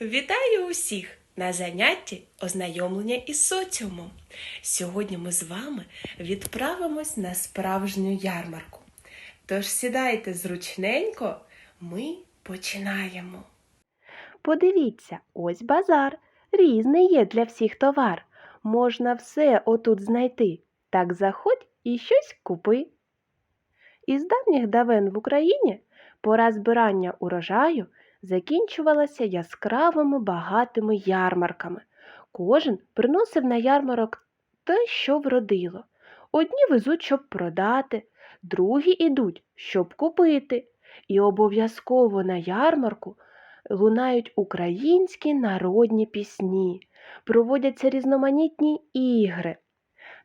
Вітаю усіх на занятті ознайомлення із соціумом. Sьогодні ми з вами відправимось на справжню ярмарку. Тож сідайте зручненько, ми починаємо. Подивіться, ось базар. Різний є для всіх товар. Можна все отут знайти. Так заходь і щось купи. Із давніх давен в Україні пора збирання урожаю закінчувалася яскравими багатими ярмарками. Кожен приносив на ярмарок те, що вродило. Одні везуть, щоб продати, другі ідуть, щоб купити. І обов'язково на ярмарку лунають українські народні пісні, проводяться різноманітні ігри.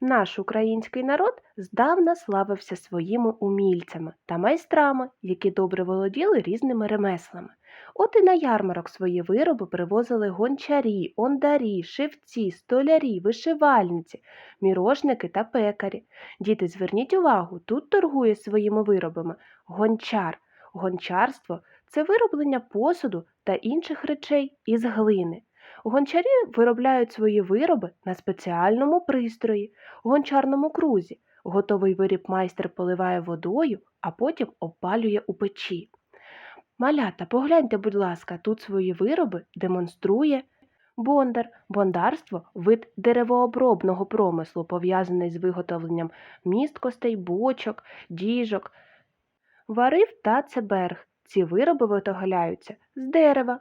Наш український народ здавна славився своїми умільцями та майстрами, які добре володіли різними ремеслами. От і на ярмарок свої вироби привозили гончарі, ондарі, шивці, столярі, вишивальниці, мірошники та пекарі. Діти, зверніть увагу, тут торгує своїми виробами гончар. Гончарство це вироблення посуду та інших речей із глини. Гончарі виробляють свої вироби на спеціальному пристрої, гончарному крузі. Готовий виріб майстер поливає водою, а потім опалює у печі. Малята, погляньте, будь ласка, тут свої вироби демонструє бондар. Бондарство вид деревообробного промислу, пов'язаний з виготовленням місткостей, бочок, діжок, варив та цеберг. Ці вироби виготовляються з дерева.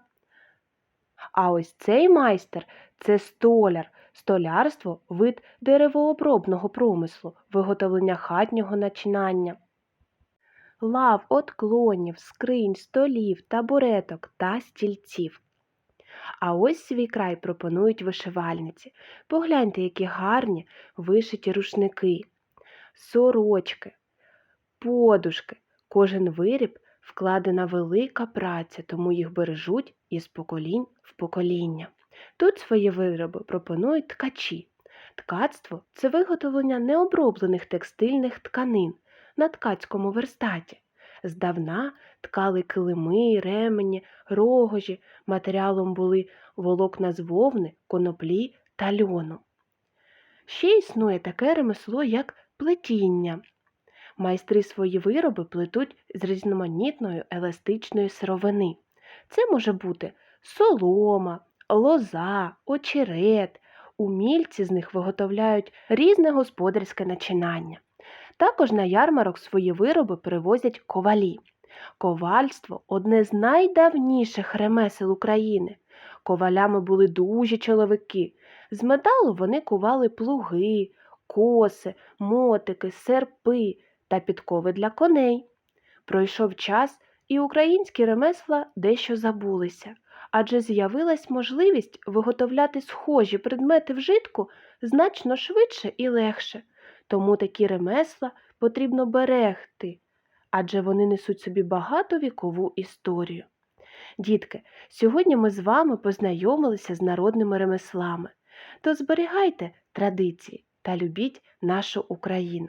А ось цей майстер це столяр. Столярство вид деревообробного промислу, виготовлення хатнього начинання. Лав, отклонів, скринь, столів, табуреток та стільців. А ось свій край пропонують вишивальниці. Погляньте, які гарні вишиті рушники, сорочки, подушки. Кожен виріб вкладена велика праця, тому їх бережуть із поколінь в покоління. Тут свої вироби пропонують ткачі. Ткацтво це виготовлення необроблених текстильних тканин на ткацькому верстаті. Здавна ткали килими, ремені, рогожі, матеріалом були волокна з вовни, коноплі та льону. Ще існує таке ремесло, як плетіння. Майстри свої вироби плетуть з різноманітної еластичної сировини. Це може бути солома, лоза, очерет. Умільці з них виготовляють різне господарське начинання. Також на ярмарок свої вироби привозять ковалі. Ковальство одне з найдавніших ремесел України. Ковалями були дужі чоловіки. З металу вони кували плуги, коси, мотики, серпи та підкови для коней. Пройшов час, і українські ремесла дещо забулися, адже з'явилась можливість виготовляти схожі предмети вжитку значно швидше і легше. Тому такі ремесла потрібно берегти, адже вони несуть собі багатовікову історію. Дітки, сьогодні ми з вами познайомилися з народними ремеслами. То зберігайте традиції та любіть нашу Україну.